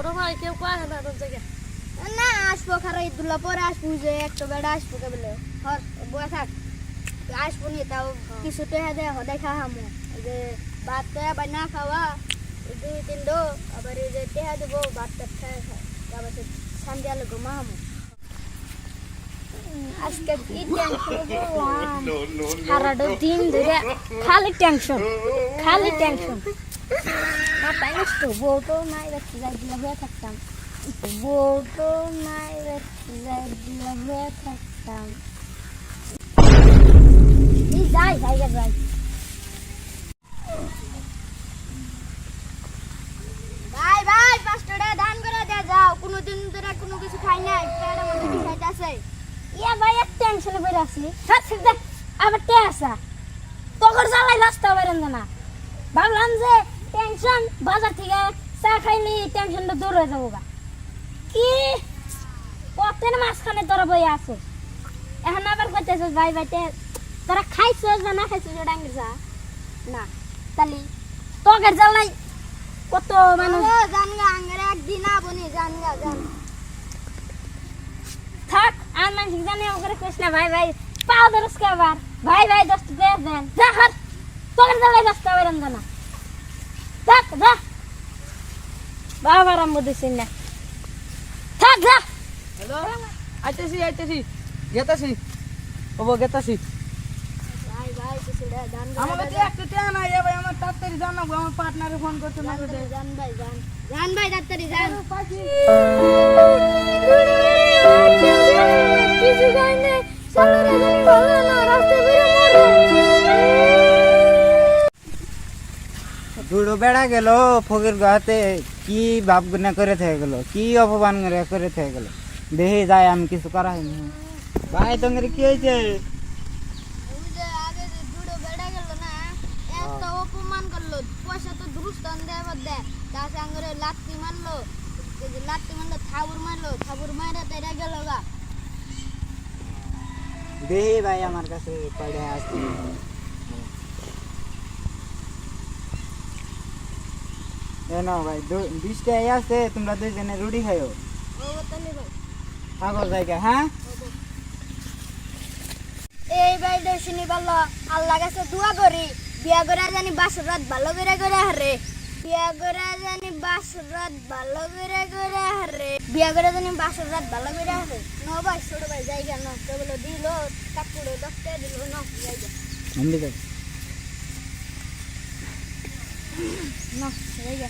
কোনো ভাই কেউ কয় না তোর জায়গায় না আসব খারাপ ঈদুল্লাহ পরে আসব যে একটা বেড়া আসব কেবলে হর বয়ে থাক। আসব নি তাও কিছু টেহা দেয় হদাই খাওয়ামো এই যে ভাত টেহা বা না খাওয়া দুই তিন দো আবার এই যে টেহা দেবো ভাত টাত খায় খায় তারপর সে সন্ধ্যা লোক মাহামো আজকে কি সারাটা দিন ধরে খালি টেনশন খালি টেনশন নষ্ট বউটো নাই রাখতে যাই দিলে হয়ে থাকতাম। বউটো নাই রাখতে যাই দিলে হয়ে থাকতাম। যাই যাই যাই ভাই ভাই পাঁচটা টাকা দান করে দিয়ে যাও। কোনো দিন ধরে কোনো কিছু খাই নাই। পেটের মধ্যে ইয়া ভাই, এক পড়ে আছি। আবার তে আসা? তখন জ্বালাই রাস্তা বেরেন না। ভাবলাম যে টেনশন বাজার থেকে চা খাইলি টেনশনটা দূর হয়ে যাব গা। কি? কতদিন মাঝখানে তোরা বই আছে এখন আবার করতেছ ভাই ভাইতে তোরা খাইছিস না না খাইছিস ওটা আঙ্গির চা না তালি তগের জ্বালাই কত মানুষ জানগা আঙ্গের একদিন আবনি জানগা জান। থাক আর মানুষ জানে ওকে কইস না ভাই ভাই পাও ধরস কে আবার? ভাই ভাই দোস্ত দেন যা হার তগের জ্বালাই দোস্ত বেরন না থাক যা। বাবার আম্মু দিছিস না। থাক যা। হ্যালো? আইতেছি আইতেছি। গেতাছি। ওবো গেতাছি। কাছে একটা নাই এ ভাই আমার তাড়াতাড়ি জানাব আমার পার্টনারে ফোন করতে না জান ভাই জান জান। ভাই তাড়াতাড়ি জান বেড়া গেল ফকির গাতে কি ভাব না করে থেকে গেল কি অপমান করে করে থেকে গেল। দেখে যায় আমি কিছু করা হয়নি ভাই তোমার কি হয়েছে? ওই যে আগে যে বেড়া গেল না এত অপমান করল পয়সা তো দুরুস্তান দেবার দেয় তার সঙ্গে লাত্তি মারলো লাত্তি মারলো থাবুর মারলো থাবুর মারা তেরা গেল গা। দেখে ভাই আমার কাছে পড়ে আসছে এ নাও ভাই বিশটা এই আছে তোমরা দুইজনে রুটি খাইও। আগর জায়গা হ্যাঁ? এই বাইরে শুনি ভালো আল্লাহ কাছে দোয়া করি বিয়া করে জানি বাসর রাত ভালো করে করে হারে। বিয়া করে জানি বাসর রাত ভালো করে করে হারে। বিয়া করে জানি বাসর রাত ভালো করে হারে। ন ভাই ছোট ভাই জায়গা ন কেবল দিল কাপড়ে দশটা দিল ন জায়গা আমি যাই ন জায়গা